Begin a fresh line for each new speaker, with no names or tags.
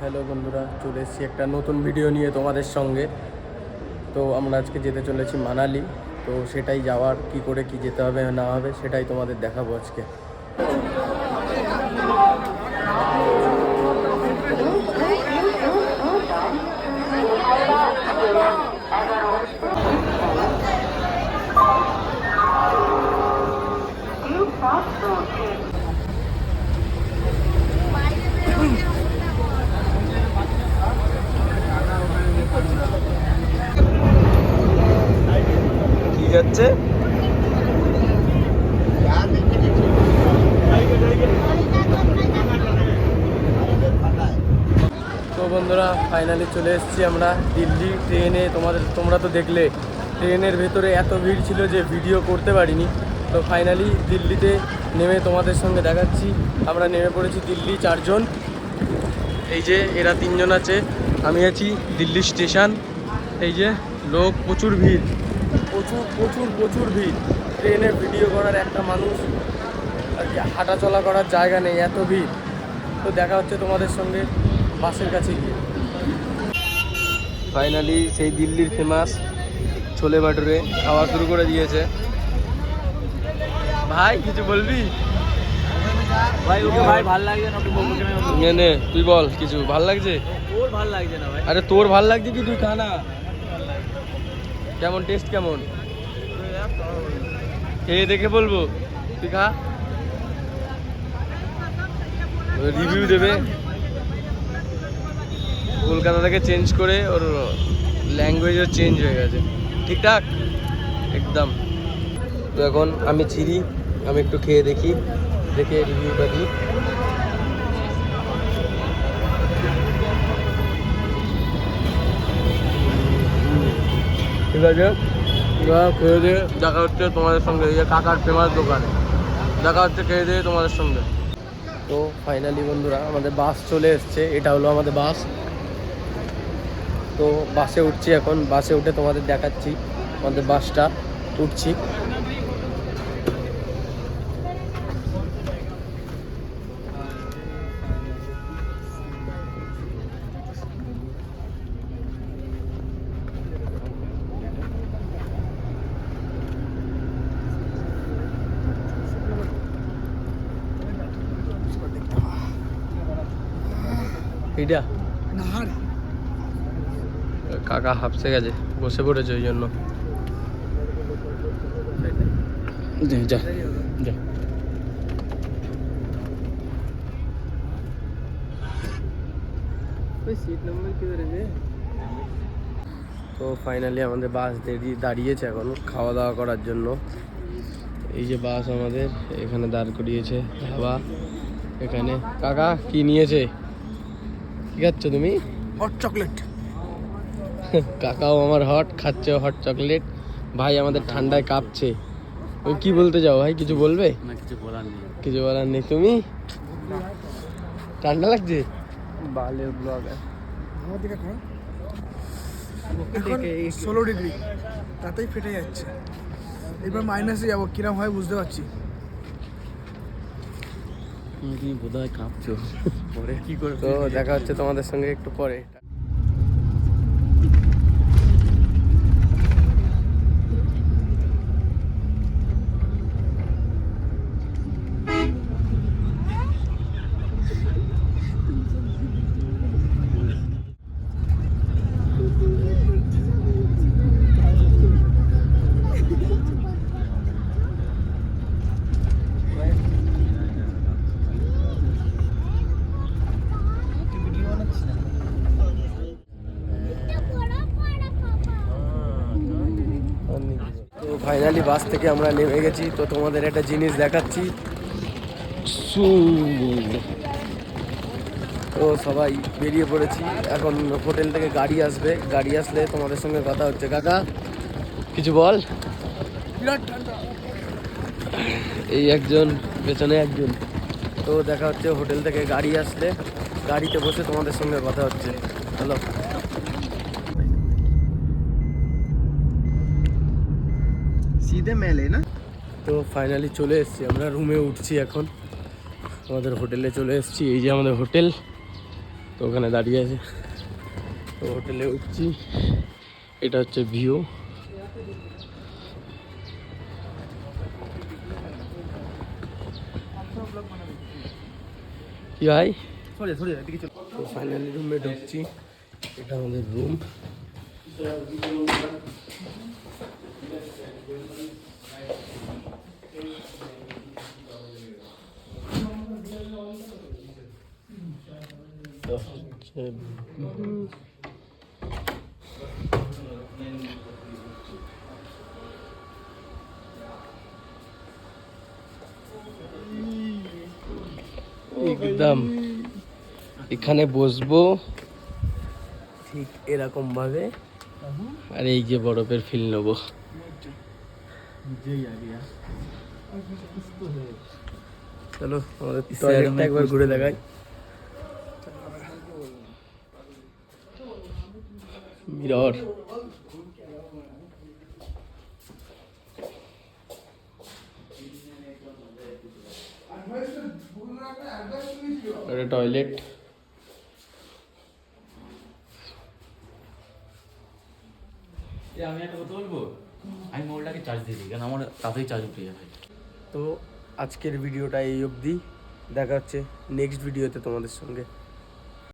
Hello বন্ধুরা, চলে এসেছি একটা নতুন ভিডিও নিয়ে তোমাদের সঙ্গে। তো আমরা আজকে যেতে চলেছি মানালি। তো সেটাই যাওয়ার, কি করে কি যেতে হবে, না হবে, সেটাই তোমাদের দেখাবো আজকে। যাচ্ছে। তো বন্ধুরা ফাইনালি চলে এসেছি আমরা দিল্লি ট্রেনে। তোমাদের তোমরা তো দেখলে, ট্রেনের ভেতরে এত ভিড় ছিল যে ভিডিও করতে পারিনি। তো ফাইনালি দিল্লিতে নেমে তোমাদের সঙ্গে দেখাচ্ছি। আমরা নেমে পড়েছি দিল্লি চারজন। এই যে এরা তিনজন আছে। আমি আছি দিল্লি স্টেশন। এই যে লোক, প্রচুর ভিড়। প্রচুর প্রচুর প্রচুর ভিড়। ট্রেনে ভিডিও করার একটা মানুষ আর কি হাঁটা চলা করার জায়গা নেই এত ভিড়। তো দেখা হচ্ছে তোমাদের সঙ্গে বাসের কাছে গিয়ে। ফাইনালি সেই দিল্লির ফেমাস ছোলে ভাটুরে খাওয়া শুরু করে দিয়েছে। ভাই কিছু বলবি?
ভাই ওকে ভাই ভালো লাগছে না? ওকে বলব কেন?
নে নে তুই বল কিছু ভালো লাগছে?
ওর ভালো লাগছে না ভাই।
আরে তোর ভালো লাগছে কি? তুই খা না। কেমন টেস্ট কেমন? খেয়ে দেখে বলব। তুই খা রিভিউ দেবে। কলকাতা থেকে চেঞ্জ করে ওর ল্যাঙ্গুয়েজও চেঞ্জ হয়ে গেছে। ঠিকঠাক? একদম। তো এখন আমি চিরি আমি একটু খেয়ে দেখি, দেখে রিভিউটা দিই। ঠিক আছে? খেয়ে দিয়ে দেখা হচ্ছে তোমাদের সঙ্গে, এই যে কাকার ফেমাস দোকানে। দেখা হচ্ছে, খেয়ে দিয়ে তোমাদের সঙ্গে। তো ফাইনালি বন্ধুরা, আমাদের বাস চলে এসছে। এটা হলো আমাদের বাস তো বাসে উঠছি এখন। বাসে উঠে তোমাদের দেখাচ্ছি। আমাদের বাসটা উঠছি। এইটা? কাকা হাফসে গেছে বসে পড়েছে ওই জন্য। যা যা। তো ফাইনালি আমাদের বাস দাঁড়িয়ে দাঁড়িয়েছে এখন খাওয়া দাওয়া করার জন্য। এই যে বাস আমাদের এখানে দাঁড় করিয়েছে ধাবা এখানে। কাকা কি নিয়েছে? কি খাচ্ছ তুমি?
হট চকলেট
কাকাও আমার হট খাচ্ছে হট চকলেট ভাই আমাদের ঠান্ডায় কাঁপছে। ওই কি বলতে যাও ভাই কিছু বলবে?
না কিছু বলার নেই।
কিছু বলার নেই। তুমি? ঠান্ডা লাগছে? বালের ব্লগ
আমার দিকে করো। এখন ষোলো ডিগ্রি তাতেই ফেটে যাচ্ছে। এবার মাইনাসে যাব কিরম হয় বুঝতে পারছি।
তুমি বোধ হয় কাঁপছো। পরে কি করে
তো দেখা হচ্ছে তোমাদের সঙ্গে একটু পরে তো ফাইনালি বাস থেকে আমরা নেমে গেছি। তো তোমাদের একটা জিনিস দেখাচ্ছি। তো সবাই বেরিয়ে পড়েছি। এখন হোটেল থেকে গাড়ি আসবে। গাড়ি আসলে তোমাদের সঙ্গে কথা হচ্ছে। কাকা, কিছু বল? এই একজন, পেছনে একজন। তো দেখা হচ্ছে হোটেল থেকে গাড়ি আসলে। গাড়িতে বসে তোমাদের সঙ্গে কথা হচ্ছে। হ্যালো
সিধে মেলে না?
তো ফাইনালি চলে এসেছি আমরা রুমে উঠছি এখন। আমাদের হোটেলে চলে এসেছি এই যে আমাদের হোটেল তো ওখানে দাঁড়িয়ে আছে। তো হোটেলে উঠছি এটা হচ্ছে ভিউ কি ভাই? তো ফাইনালি রুমে ঢুকছি এটা আমাদের রুম একদম। এখানে বসবো ঠিক এরকম ভাবে আর এই যে বরফের ফিল নেব। চলো আমাদের টয়লেটটা একবার ঘুরে দেখাই। মিরর এটা টয়লেট
আমি একটা কথা বলব? আমি মোবাইলটাকে চার্জ দিয়ে দিই, কারণ আমার তাড়াতাড়ি চার্জ উঠে যাবে
তো আজকের ভিডিওটা এই অবধি। দেখা হচ্ছে নেক্সট ভিডিওতে তোমাদের সঙ্গে।